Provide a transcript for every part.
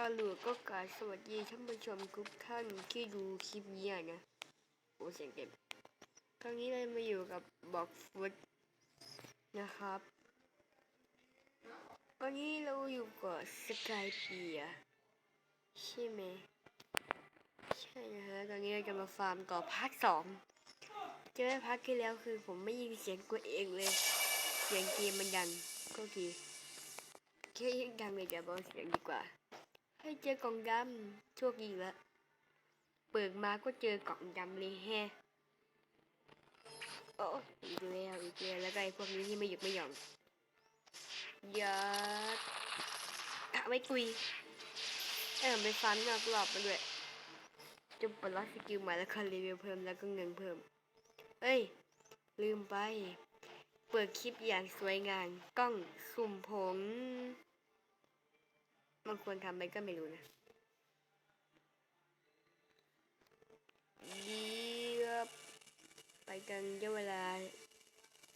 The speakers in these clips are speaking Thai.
อาลูก็กาสวัสดีท่านผู้ชมทุกท่านที่ดูคลิปนี้นะโอ้เสียงเต็มครั้งนี้เรามาอยู่กับบอกฟุตนะครับตอนนี้เราอยู่กับสกายเปียใช่ไหมใช่นะฮะตอนนี้เราจะมาฟาร์มต่อภาคสองเจอภาคที่แล้วคือผมไม่ยินเสียงตัวเองเลย เสียงเกมมันดังก็คือแค่ยังดังเลยเดี๋ยวเบาเสียงดีกว่า ให้เจอกล่องดำโชคดีละเปิดมาก็เจอกล่องดำเลยแฮะโอ้อีกแล้วอีกแล้วแล้วก็ไอ้พวกนี้ที่ไม่หยุดไม่หย่อนยัดอะไม่กุยเออไปฟันนอกรอบมาด้วยจะปลดล็อกสกิลใหม่แล้วก็รีวิวเพิ่มแล้วก็เงินเพิ่ม เอ้ย ลืมไป เปิดคลิปอย่างสวยงามกล้องสุ่มผง มันควรทำไปก็ไม่รู้นะเดียบไปกันเยเวลา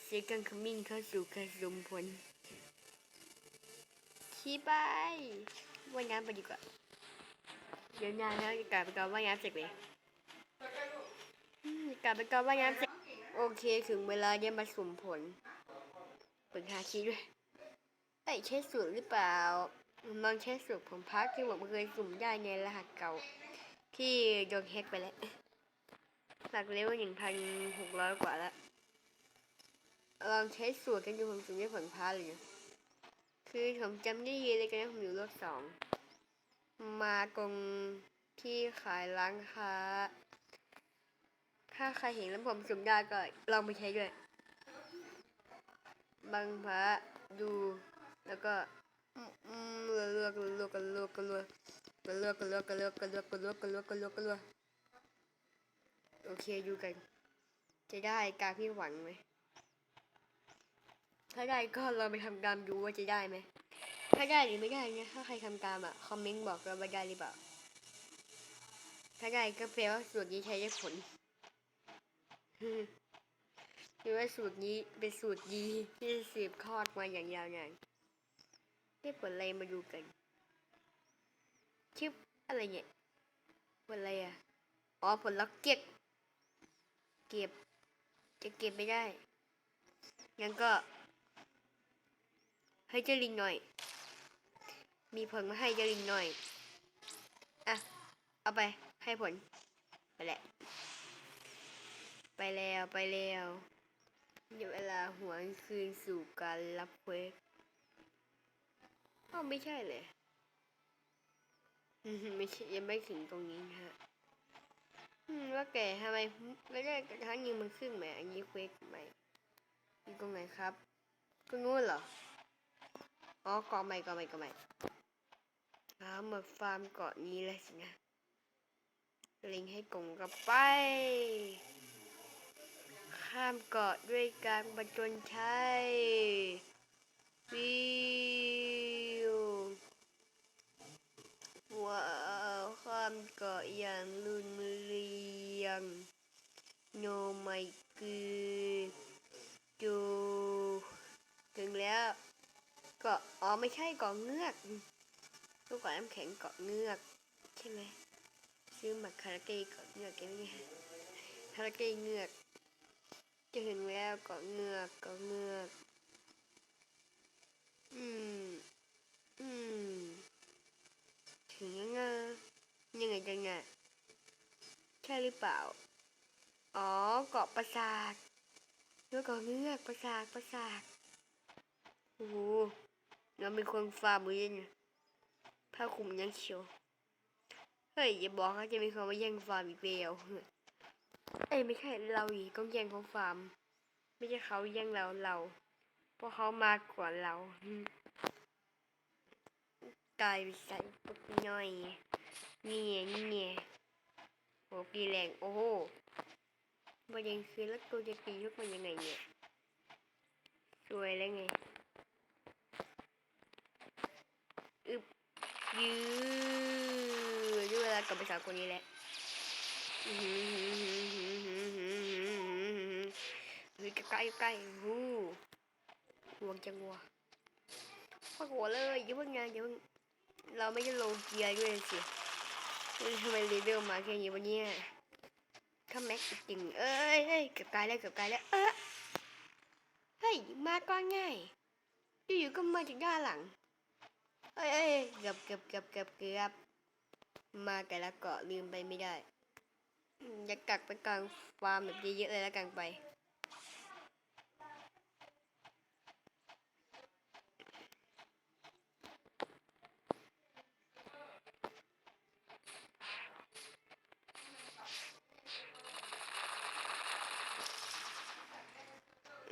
เสียกันขมิ้นเข้าสู่การสมผลชี้ไปว่ายน้ำไปดีกว่า เดี๋ยวนานแล้วจะกลับไปก่อนว่ายน้ำเสร็จเลยอืมกลับไปก่อนว่ายน้ำเสร็จ โอเคถึงเวลาเดี๋ยวมาสุ่มผลเปิดหาคีด้วยเอ้ใช่สูตรหรือเปล่า ลองใช้สูตรผมพักที่ผมเคยสุ่มได้ในรหัสเก่า ที่โดนแฮกไปแล้วหลักเลเวลหนึ่งพันหกร้อยกว่าแล้วลองใช้สูตรกันดูผมสุ่มได้ผลพักเลยนะคือผมจำได้ยีเลยกันผมอยู่รถสองมาตรงที่ขายร้านค้า ถ้าใครเห็นแล้วผมสุ่มได้ก็ลองไปใช้ด้วย บางพระดูแล้วก็ ลือกเลือกเลือกเลือกเลือกเลือกเลือกเลือกเลือกเลือกลือกลือกเลือกเลือกโอเคดูกัน จะได้การพี่หวังไหมถ้าได้ก็ลองไปทำตามดูว่าจะได้ไหมถ้าได้หรือไม่ได้เนี่ยถ้าใครทำตามอะคอมเมนต์บอกเราว่าได้หรือเปล่าถ้าได้ก็แปลว่าสูตรนี้ใช้ได้ผลหรือว่าสูตรนี้เป็นสูตรดีที่สืบทอดมาอย่างยาวนาน ได้ผลอะไรมาดูกันชื่ออะไรเนี่ยผลอะไรอะอ๋อผลล็อกเก็ตเก็บ จะเก็บไม่ได้ งั้นก็ ให้เจ้าลิงหน่อย มีผลมาให้เจ้าลิงหน่อย อะ เอาไปให้ผล ไปแหละ ไปแล้วไปแล้วเดี๋ยวเวลาหวนคืนสู่การรับเควส อ้าวไม่ใช่เลยไม่ใช่ยังไม่ถึงตรงนี้นะฮะว่าแกทำไมไม่ได้กระทั่งยิงมันขึ้นไหมอันนี้เควกใหมอยู่ตรงไหนครับก็นู้นเหรออ๋อเกาะใหม่เกาะใหม่เกาะใหม่อ้าวมาฟาร์มเกาะนี้เลยสินะลิงให้กงกับไป ข้ามเกาะด้วยการประจนชัยวิวว้าว ความเกาะอย่างรุนเรียง โนไมกือจูถึงแล้วเกาะอ๋อไม่ใช่เกาะเงือกลูกเกาะน้ำแข็งเกาะเงือก ใช่ไหมซื้อมาคาราเกะเกาะเงือกกันนี่คาราเกะเงือกจะถึงแล้วเกาะเงือกเกาะเงือก อืม อืม ถึงยังไงยังไงจังไงใช่หรือเปล่า อ๋อ เกาะปราสาทเนื้อกเงือกปราสาทปราสาทโอ้โหเราเป็นคนฟาร์มมือเนี่ยผ้าคลุมยังเขียว เฮ้ย อย่าบอกเขาจะมีคนมาแย่งฟาร์มอีกแล้วเอ้ยไม่ใช่เราอีกต้องแย่งเขาฟาร์ม ไม่ใช่เขาแย่งเราเรา เพราะเขามากกว่าเรากลายไปใส่ปุ๊บน้อยนี่ไงนี่ไง โหกีแรง โอ้โหมันยังคือแล้วกูจะตีพวกมันยังไงเนี่ย สวยแล้วไง อึบยืดด้วเวลากลับไปสาวคนนี้แหละเฮ้ยใกล้ใกล้หูห่วงจังวะพอหัวเลยอย่าเพิ่งงานอย่าเพิ่งเราไม่ได้ลงเกียร์ด้วยสิ ทำไมรีเวลมาแค่นี้วันนี้ข้าแม็กจริงเอ้ยเฮ้ยเกือบตายแล้วเกือบตายแล้วเออเฮ้ยมาก่อนง่ายอยู่ๆก็มาจากด้านหลังเอ้ยเอ้ยเกือบเกือบเกือบเกือบเกือบมาแต่ละเกาะลืมไปไม่ได้ อยากักไปกลางฟาร์มแบบเยอะๆเลยแล้วกันไป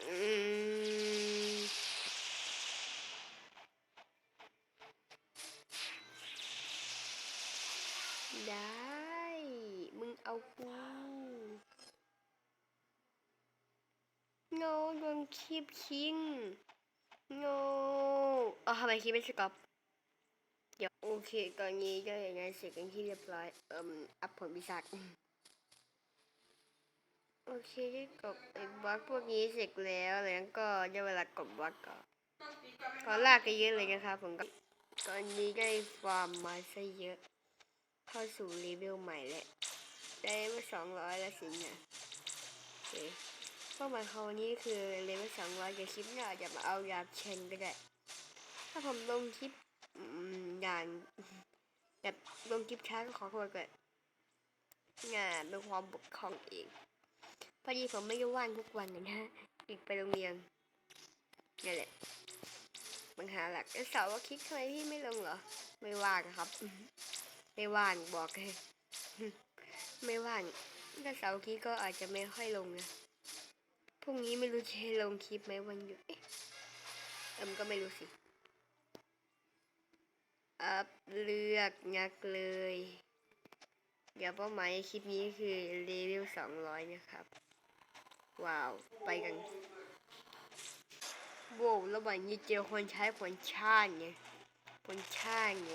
อืมได้ มึง เอากูโนโดนคลิปคิงโนอ๋อทำไมคลิปไม่สกอปเดี๋ยวโอเคตอนนี้ก็อย่างนั้นเสร็จกันที่เรียบร้อยเอ่มอัพผลพิศาจโอเคกดไอ้บล็อกพวกนี้เสร็จแล้วแล้วก็ได้เวลากดบล็อกก่อนก็ลากกันเยอะเลยนะครับผมก็ตอนนี้ได้ฟาร์มมาซะเยอะ เข้าสู่เลเวลใหม่แล้ว ได้มาสองร้อยแล้วสินะโอเคเป้าหมายของวันนี้คือเลเวลสองร้อยจะคลิปหน้าจะมาเอายาเชนก็ได้ ถ้าผมลงคลิปอย่างแบบลงคลิปช้าก็ขอโทษก่อนงานเป็นความบกพร่องเองพอดีผมไม่ได้ว่างทุกวันนะนะอีกไปโรงเรียนนี่แหละปัญหาหลักแล้วเสาร์อาทิตย์ทำไมพี่ไม่ลงเหรอ ไม่ว่างครับ ไม่ว่างบอกเลย ไม่ว่างถ้าเสาร์อาทิตย์ก็อาจจะไม่ค่อยลงนะพรุ่งนี้ไม่รู้จะให้ลงคลิปไหมวันหยุดเอ๊ะเอ็มก็ไม่รู้สิอัพเลือกงักเลย เดี๋ยวเป้าหมายคลิปนี้คือเลเวลสองร้อยนะครับ ว้าว ไปกันโว้วระหว่างนี้เจอคนใช้ผลชาติไงผลชาติไง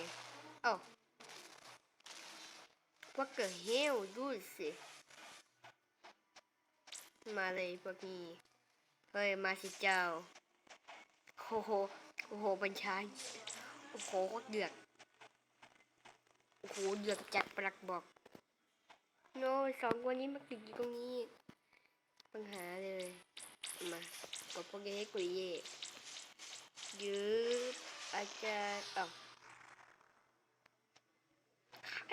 อ้าวาเกิดเฮลดูสิมาเลยพวกนี้ เฮ้ย มาสิเจ้า โอ้โห โอ้โห บัญชาโอ้โหโคตรเดือด โอ้โห เดือดจัดปลักบอก โน้สองคนนี้มาติดอยู่ตรงนี้ ปัญหาเลย มากดโปรแกให้กุยเย่ยืดอาจารย์อ้าใ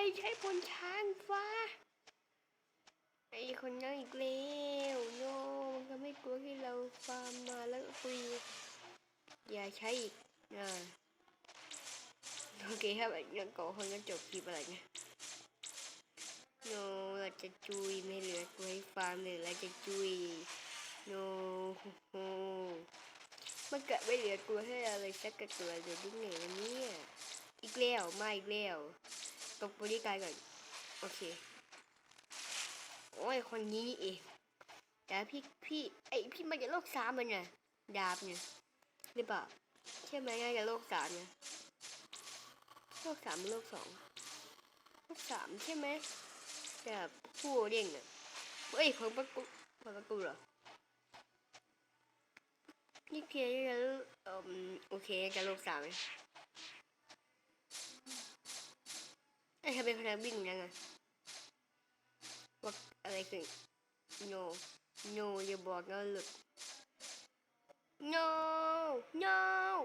ครใช้พลช้างฟ้า ไอคนนั้นอีกแล้วโนมันก็ไม่กลัวที่เราฟาร์มมาแล้วคุยอย่าใช้อีกอ่าโอเคครับงั้นก็คนก็จบคลิปอะไรเนี่ยโนเราจะจุยไม่เหลือตัวให้ฟาร์มเลยเราจะจุยโนโฮมันเกิดไม่เหลือตัวให้เราเลยสักกระตัวเลยได้ไงวะเนี่ยอีกแล้วมาอีกแล้ว ตกบริการก่อน โอเค โอ้ย คนนี้นี่เองแต่พี่พี่ไอพี่มาจากโลกสามมันน่ะดาบเนี่ยหรือเปล่าใช่ไหมง่ายกับโลกสามเนี่ยโลกสามโลกสองโลกสามใช่ไหมแต่ผู้เล่นอะเฮ้ยของประตูของประตูเหรอนี่เพียงจะเอ่อโอเคจะลงสามไหม ไอ้ทำไมพนักวิ่งยังไงว่าอะไรกัน no no อย่าบอกนะหลุด no no